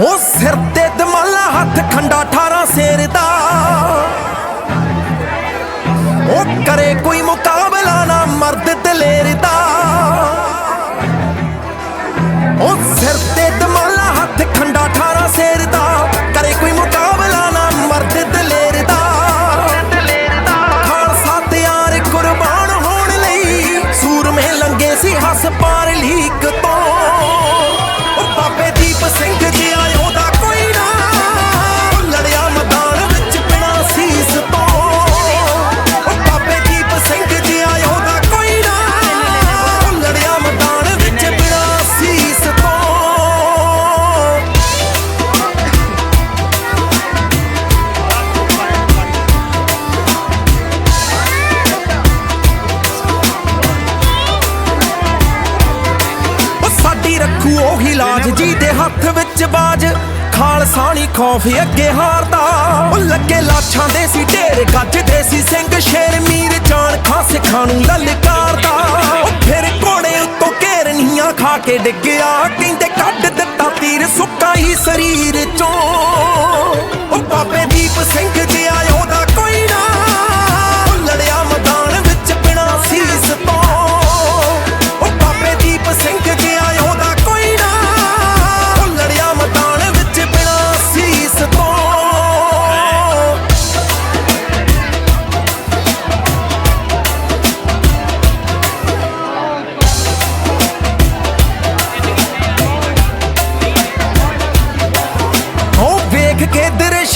ਉਹ ਸਿਰ ਤੇ ਦਮਾਲਾ ਹੱਥ, ਖੰਡਾ 18 ਸੇਰ ਦਾ। ਉਹ ਕਰੇ ਕੋਈ ਮੁਕਾਬਲਾ ਨਾ, ਮਰਦ ਦਲੇਰ ਦਾ। ਉਹ ਸਿਰ ਤੇ ਦਮਾਲਾ ਹੱਥ, ਖੰਡਾ 18 ਸੇਰ ਦਾ। ਕਰੇ ਕੋਈ ਮੁਕਾਬਲਾ ਨਾ, ਮਰਦ ਦਲੇਰ ਦਾ। ਖਾਲਸਾ ਤਿਆਰ ਕੁਰਬਾਨ ਹੋਣ ਲਈ, ਸੂਰਮੇ ਲੰਗੇ ਸੀ ਹੱਸ ਪਾਰ ਲੀਕ ਤੋਂ। ਉਹ ਬਾਬੇ ਦੀਪ ਸਿੰਘ ਰੱਖੂ ਉਹੀ ਲਾਜ ਜੀ ਦੇ ਹੱਥ ਵਿੱਚ ਬਾਜ। ਖਾਲਸਾਣੀ ਖੌਫ ਅੱਗੇ ਹਾਰਦਾ। ਉਹ ਲੱਗੇ ਲਾਛਾਂ ਦੇ ਸੀ ਢੇਰ ਗੱਜਦੇ ਸੀ ਸਿੰਘ ਸ਼ੇਰ। ਮੀਰ ਜਾਨ ਖਾਂ ਸਿੱਖਾਂ ਨੂੰ ਲਲਕਾਰਦਾ। ਉਹ ਫਿਰ ਘੋੜੇ ਉੱਤੋਂ ਘੇਰਨੀਆਂ ਖਾ ਕੇ ਡਿੱਗਿਆ। ਕਹਿੰਦੇ ਕੱਢ ਦਿੱਤਾ ਤੀਰ ਸੁੱਕਾ ਹੀ ਸਰੀਰ ਚੋਂ। ਉਹ ਬਾਬੇ ਦੀਪ ਸਿੰਘ ਜੀ ਆਇਓ ਦਾ ਕੋਈ ਨਾ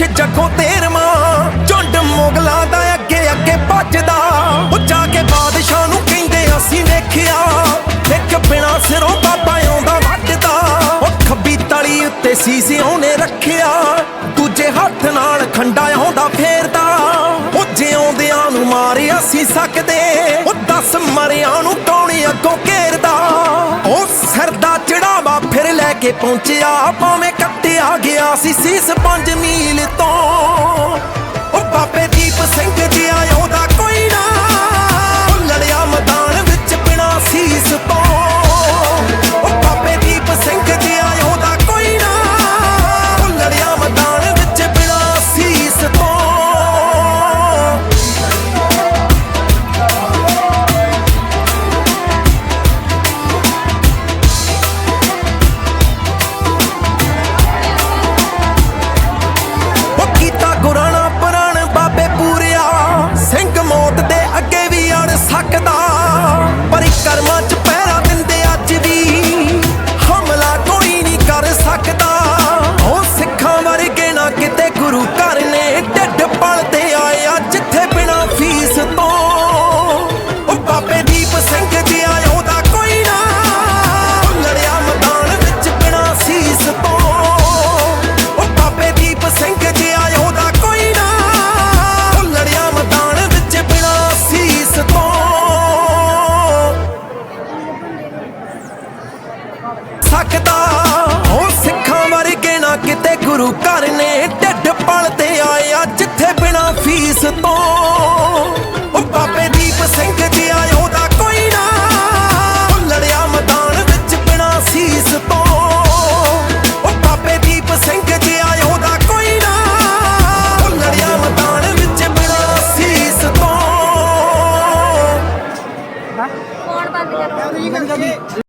ਕੇ ਜੱਗੋਂ ਤੇਰਵਾਂ ਝੁੰਡ ਮੁਗਲਾਂ ਦਾ ਅੱਗੇ ਅੱਗੇ ਭੱਜਦਾ। ਉਹ ਜਾ ਕੇ ਬਾਦਸ਼ਾਹ ਨੂੰ ਕਹਿੰਦੇ, ਅਸੀਂ ਵੇਖਿਆ, ਇੱਕ ਬਿਨਾ ਸਿਰੋਂ ਬਾਬਾ ਆਉਂਦਾ ਵੱਜਦਾ ਉਹ ਖੱਬੀ ਤਲੀ ਉੱਤੇ ਸੀਸੇ ਉਹਨੇ ਰੱਖਿਆ, ਦੂਜੇ ਹੱਥ ਨਾਲ ਖੰਡਾ ਆਉਂਦਾ ਫੇਰਦਾ। ਉਹ ਜਿਉਂਦਿਆਂ ਨੂੰ ਮਾਰਿਆ ਅਸੀਂ ਸਕਦੇ, ਉਹ ਦਸ ਮਰਿਆਂ ਨੂੰ ਕੌਣ ਅੱਗੋਂ ਘੇਰਦਾ? ਉਹ ਸਿਰ ਦਾ ਚੜਾਵਾ ਫਿਰ ਲੈ ਕੇ ਪਹੁੰਚਿਆ, ਭਾਵੇਂ ਕੱਟਿਆ ਗਿਆ ਸੀ ਸੀਸ 5 ਮੀਲ ਤੋਂ। ਉਹ ਬਾਬੇ ਦੀਪ ਸਿੰਘ ਜੀ brutal.